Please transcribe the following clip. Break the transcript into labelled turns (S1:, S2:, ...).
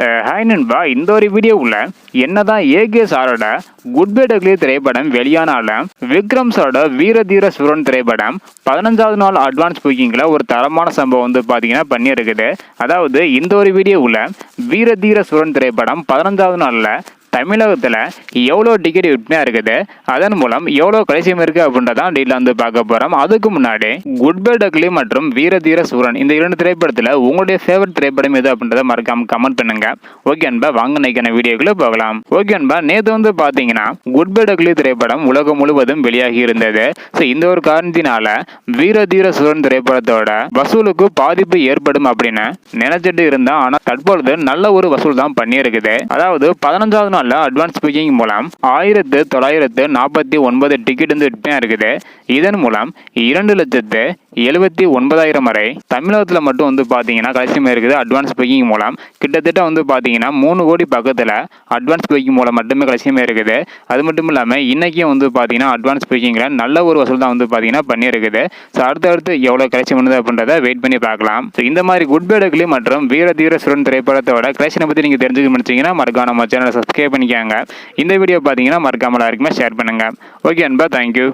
S1: Hi நண்பா இந்த ஒரு வீடியோவில் என்னதான் ஏகே சாரோட குட் பை டக்லி திரைப்படம் வெளியானாலும் விக்ரம் சாரோட வீர தீர சுரன் திரைப்படம் பதினஞ்சாவது நாள் அட்வான்ஸ் புக்கிங்கில் ஒரு தரமான சம்பவம் வந்து பார்த்தீங்கன்னா பண்ணியிருக்குது. அதாவது இந்த ஒரு வீடியோவில் வீர தீர சுரன் திரைப்படம் பதினஞ்சாவது நாளில் தமிழகத்தில் எவ்வளோ டிகிரி விற்பனையாக இருக்குது? அதன் மூலம் எவ்வளோ கடைசியம் இருக்குது அப்படின்றதான் டீட்டில் வந்து பார்க்க போகிறோம் அதுக்கு முன்னாடி குட் பை டக்லி மற்றும் வீரதீர சூரன் இந்த இரண்டு திரைப்படத்தில் உங்களுடைய ஃபேவரட் திரைப்படம் எது அப்படின்றத மறக்காம கமெண்ட் பண்ணுங்க. ஓகே அன்பா வாங்க நினைக்கிற வீடியோக்குள்ள போகலாம். ஓகே அன்பா நேற்று வந்து பார்த்தீங்கன்னா குட் பை டக்லி திரைப்படம் உலகம் முழுவதும் வெளியாகி இருந்தது. ஸோ இந்த ஒரு காரணத்தினால வீரதீர சூரன் திரைப்படத்தோட வசூலுக்கு பாதிப்பு ஏற்படும் அப்படின்னு நினைச்சிட்டு இருந்தா ஆனால் தற்பொழுது நல்ல ஒரு வசூல் தான் பண்ணியிருக்குது. அதாவது பதினஞ்சாவது நாளில் அட்வான்ஸ் புக்கிங் மூலம் ஆயிரத்து தொள்ளாயிரத்து நாற்பத்தி ஒன்பது டிக்கெட் வந்து விற்பனை இருக்குது. இதன் மூலம் இரண்டு லட்சத்து எழுபத்தி ஒன்பதாயிரம் வரை தமிழகத்தில் மட்டும் வந்து பார்த்தீங்கன்னா கலெக்ஷன் இருக்குது அட்வான்ஸ் புக்கிங் மூலம். கிட்டத்தட்ட வந்து பார்த்தீங்கன்னா மூணு கோடி பக்கத்தில் அட்வான்ஸ் புக்கிங் மூலம் மட்டுமே கலெக்ஷன் இருக்குது. அது மட்டும் இல்லாமல் இன்றைக்கும் வந்து பார்த்தீங்கன்னா அட்வான்ஸ் புக்கிங்கில் நல்ல ஒரு வசூல் தான் வந்து பார்த்தீங்கன்னா பண்ணியிருக்குது ஸோ அடுத்தடுத்து எவ்வளோ கலெக்ஷன் பண்ணுது அப்படின்றத வெயிட் பண்ணி பார்க்கலாம். ஸோ இந்த மாதிரி குட் பேடுகளி மற்றும் வீர தீர சுரன் திரைப்படத்தோட கலெக்ஷனை பற்றி நீங்கள் தெரிஞ்சுக்க முடிச்சிங்கன்னா மறக்காம நம்ம சேனலை சப்ஸ்கிரைப் பண்ணிக்காங்க. இந்த வீடியோ பார்த்தீங்கன்னா மறக்காமல் இருக்குமே ஷேர் பண்ணுங்கள் ஓகே அன்பா தேங்க்யூ